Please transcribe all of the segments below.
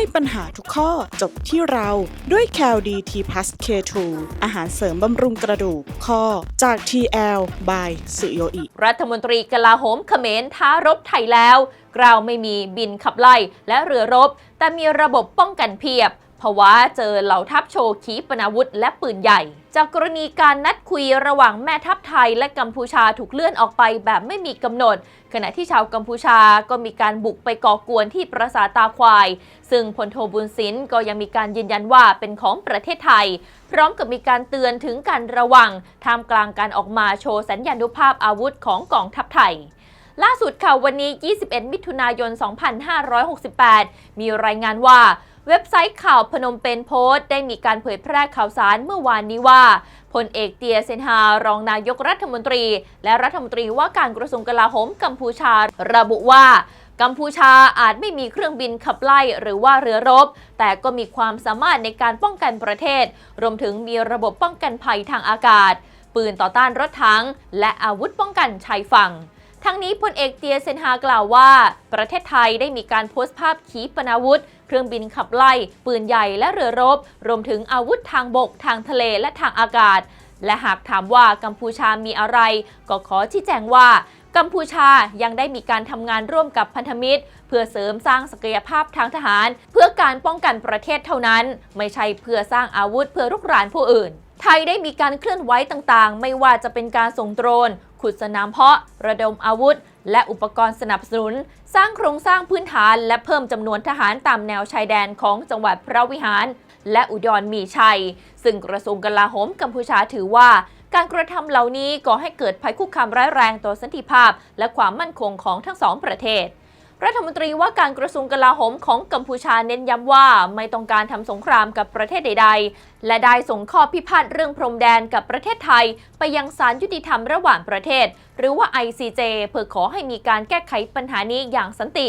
ให้ปัญหาทุกข้อจบที่เราด้วย c a l d t p l u s K2 อาหารเสริมบำรุงกระดูกข้อจาก TL by สุโยอิ รัฐมนตรีกลาโหมเขมรท้ารบไทยแล้วกล่าวไม่มีบินขับไล่และเรือรบ แต่มีระบบป้องกันเพียบ เพราะว่าเจอเหล่าทัพโชว์ขีปนาวุธและปืนใหญ่ จากกรณีการนัดคุยระหว่างแม่ทัพไทยและกัมพูชาถูกเลื่อนออกไปแบบไม่มีกำหนด ขณะที่ชาวกัมพูชาก็มีการบุกไปก่อกวนที่ปราสาทตาควาย ซึ่งพลโทบุญสินก็ยังมีการยืนยันว่าเป็นของประเทศไทย พร้อมกับมีการเตือนถึงการระวังท่ามกลางการออกมาโชว์สัญญานุภาพอาวุธของกองทัพไทยล่าสุดค่ะวันนี้ 21 มิถุนายน 2568 มีรายงานว่า เว็บไซต์ข่าวพนมเปญโพสต์ได้มีการเผยแพร่ข่าวสารเมื่อวานนี้ว่าพลเอกเตียเซนฮารองนายกรัฐมนตรี และรัฐมนตรีว่าการกระทรวงกลาโหมกัมพูชาระบุว่ากัมพูชาอาจไม่มีเครื่องบินขับไล่หรือว่าเรือรบ แต่ก็มีความสามารถในการป้องกันประเทศ รวมถึงมีระบบป้องกันภัยทางอากาศ ปืนต่อต้านรถถังและอาวุธป้องกันชายฝั่ง ทั้งนี้พลเอกเตียเซนฮากล่าวว่า ประเทศไทยได้มีการโพสต์ภาพขีปนาวุธ เครื่องบินขับไล่ ปืนใหญ่และเรือรบ รวมถึงอาวุธทางบก ทางทะเลและทางอากาศ และหากถามว่ากัมพูชามีอะไร ก็ขอชี้แจงว่ากัมพูชายังได้มีการทำงานร่วมกับพันธมิตร เพื่อเสริมสร้างศักยภาพทางทหาร เพื่อการป้องกันประเทศเท่านั้น ไม่ใช่เพื่อสร้างอาวุธเพื่อรุกรานผู้อื่น ไทยได้มีการเคลื่อนไหวต่างๆ ไม่ว่าจะเป็นการส่งโดรน ขุดสนามเพาะ ระดมอาวุธ และอุปกรณ์สนับสนุน สร้างโครงสร้างพื้นฐาน และเพิ่มจำนวนทหารตามแนวชายแดนของจังหวัดพระวิหาร และอุดรมีชัย ซึ่งกระทรวงกลาโหมกัมพูชาถือว่า การกระทำเหล่านี้ก่อให้เกิดภัยคุกคามร้ายแรงต่อสันติภาพ และความมั่นคงของทั้งสองประเทศ รัฐมนตรีว่าการกระทรวงกลาโหมของกัมพูชาเน้นย้ำว่าไม่ต้องการทำสงครามกับประเทศใด ๆ และได้ส่งข้อพิพาทเรื่องพรมแดนกับประเทศไทย ไปยังศาลยุติธรรมระหว่างประเทศ หรือว่า ICJ เพื่อขอให้มีการแก้ไขปัญหานี้อย่างสันติ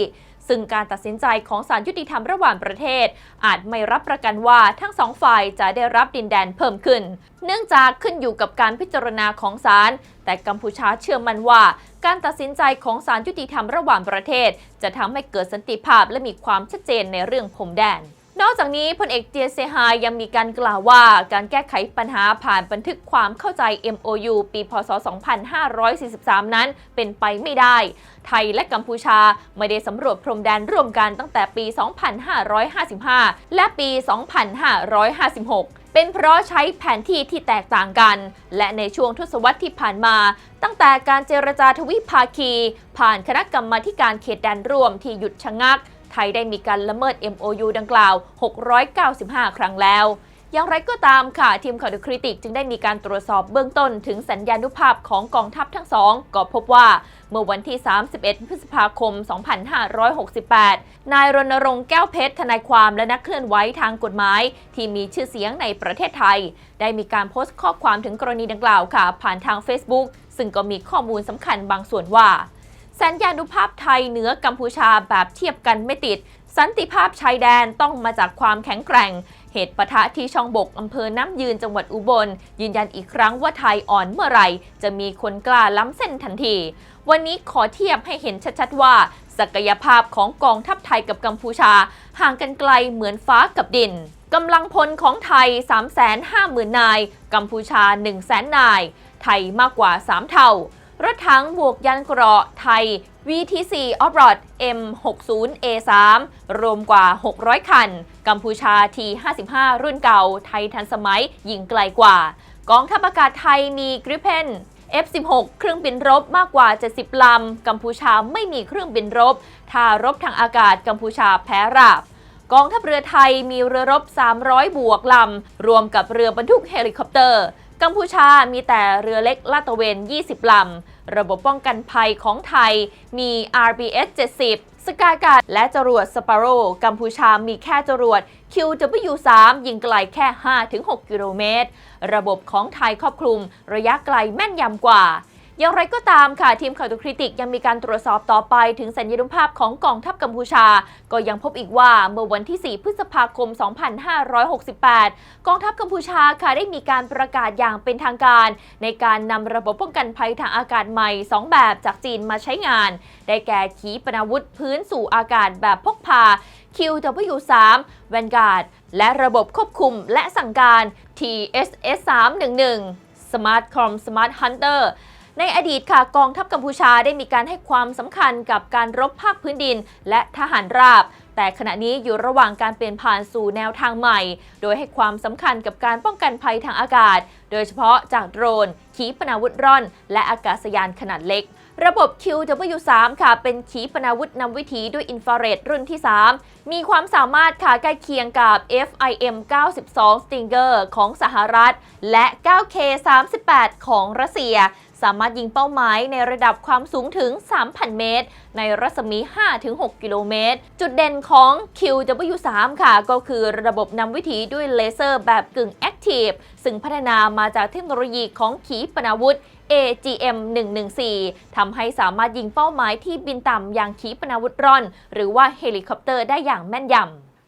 ซึ่งการตัดสินใจของศาลยุติธรรมระหว่างประเทศ อาจไม่รับประกันว่าทั้งสองฝ่ายจะได้รับดินแดนเพิ่มขึ้น เนื่องจากขึ้นอยู่กับการพิจารณาของศาลแต่กัมพูชาเชื่อมั่นว่า การตัดสินใจของศาลยุติธรรมระหว่างประเทศ จะทำให้เกิดสันติภาพและมีความชัดเจนในเรื่องพรมแดน นอกจากนี้พลเอกเจียเซฮายยังมีการกล่าวว่า การแก้ไขปัญหาผ่านบันทึกความเข้าใจ MOU ปีพศ 2543 นั้นเป็นไปไม่ได้ ไทยและกัมพูชาไม่ได้สำรวจพรมแดนร่วมกันตั้งแต่ปี 2555 และปี 2556เป็นเพราะใช้แผนที่ที่แตกต่างกัน และในช่วงทศวรรษที่ผ่านมา ตั้งแต่การเจรจาทวิภาคี ผ่านคณะกรรมาการเขตแดนร่วมที่หยุดชะงัก ไทยได้มีการละเมิด MOU ดังกล่าว 695 ครั้งแล้วอย่างไรก็ตามค่ะทีมข่าวดูคริติกจึงได้มีการตรวจสอบเบื้องต้นถึงสัญญานุภาพของกองทัพทั้งสองก็พบว่าเมื่อวันที่ 31 พฤษภาคม 2568 นายรณรงค์แก้วเพชรทนายความและนักเคลื่อนไหวทางกฎหมาย ที่มีชื่อเสียงในประเทศไทย ได้มีการโพสต์ข้อความถึงกรณีดังกล่าวค่ะ ผ่านทาง Facebook ซึ่งก็มีข้อมูลสำคัญบางส่วนว่า สัญญานุภาพไทยเหนือกัมพูชาแบบเทียบกันไม่ติด สันติภาพชายแดนต้องมาจากความแข็งแกร่ง เหตุปะทะที่ช่องบกอำเภอน้ำยืนจังหวัดอุบล ยืนยันอีกครั้งว่าไทยอ่อนเมื่อไหร่ จะมีคนกล้าล้ำเส้นทันที วันนี้ขอเทียบให้เห็นชัดๆว่า ศักยภาพของกองทัพไทยกับกัมพูชา ห่างกันไกลเหมือนฟ้ากับดินกำลังพลของไทย 350,000 นาย กัมพูชา 100,000 นาย ไทยมากกว่า 3 เท่า รถถังบวกยันเกราะไทย VTC Off-Road M60A3 รวมกว่า 600 คัน กัมพูชา T55 รุ่นเก่า ไทยทันสมัยยิงไกลกว่า กองทัพอากาศไทยมี Gripen F16 เครื่องบินรบมากกว่า 70 ลำ กัมพูชาไม่มีเครื่องบินรบท่ารบทางอากาศกัมพูชาแพ้ราบกองทัพเรือไทยมีเรือรบ 300 บวกลำ รวมกับเรือบรรทุกเฮลิคอปเตอร์ กัมพูชามีแต่เรือเล็กลาดตระเวน 20 ลำ ระบบป้องกันภัยของไทยมี RBS 70 สกายการ์ดและจรวดสปาโรกัมพูชามีแค่จรวด QW3 ยิงไกลแค่ 5-6 กิโลเมตร ระบบของไทยครอบคลุมระยะไกลแม่นยำกว่า อย่างไรก็ตามค่ะ ทีมข่าวดูคริติกยังมีการตรวจสอบต่อไปถึงสัญญานุภาพของกองทัพกัมพูชา ก็ยังพบอีกว่าเมื่อวันที่ 4 พฤษภาคม 2568 กองทัพกัมพูชาค่ะได้มีการประกาศอย่างเป็นทางการ ในการนำระบบป้องกันภัยทางอากาศใหม่ 2 แบบจากจีนมาใช้งาน ได้แก่ขีปนาวุธพื้นสู่อากาศแบบพกพา QW3 Vanguard และระบบควบคุมและสั่งการ TSS 311 Smart Com Smart Hunter ในอดีตค่ะกองทัพกัมพูชาได้มีการให้ความสำคัญกับการรบภาคพื้นดิน และทหารราบ แต่ขณะนี้อยู่ระหว่างการเปลี่ยนผ่านสู่แนวทางใหม่ โดยให้ความสำคัญกับการป้องกันภัยทางอากาศ โดยเฉพาะจากโดรน ขีปนาวุธร่อน และอากาศยานขนาดเล็กระบบ QW3 ค่ะ เป็นขีปนาวุธนำวิถีด้วยอินฟราเรดรุ่นที่ 3 มีความสามารถค่ะใกล้เคียงกับ FIM 92 Stinger ของสหรัฐ และ 9K 38 ของรัสเซีย สามารถยิงเป้าหมายในระดับความสูงถึง 3,000 เมตร ในรัศมี 5-6 กิโลเมตร จุดเด่นของ QW3 ค่ะ ก็คือระบบนำวิถีด้วยเลเซอร์แบบกึ่งแอคทีฟซึ่งพัฒนามาจากเทคโนโลยีของขีปนาวุธ AGM 114ทำให้สามารถยิงเป้าหมายที่บินต่ำอย่างขีปนาวุธร่อน หรือว่าเฮลิคอปเตอร์ได้อย่างแม่นยำ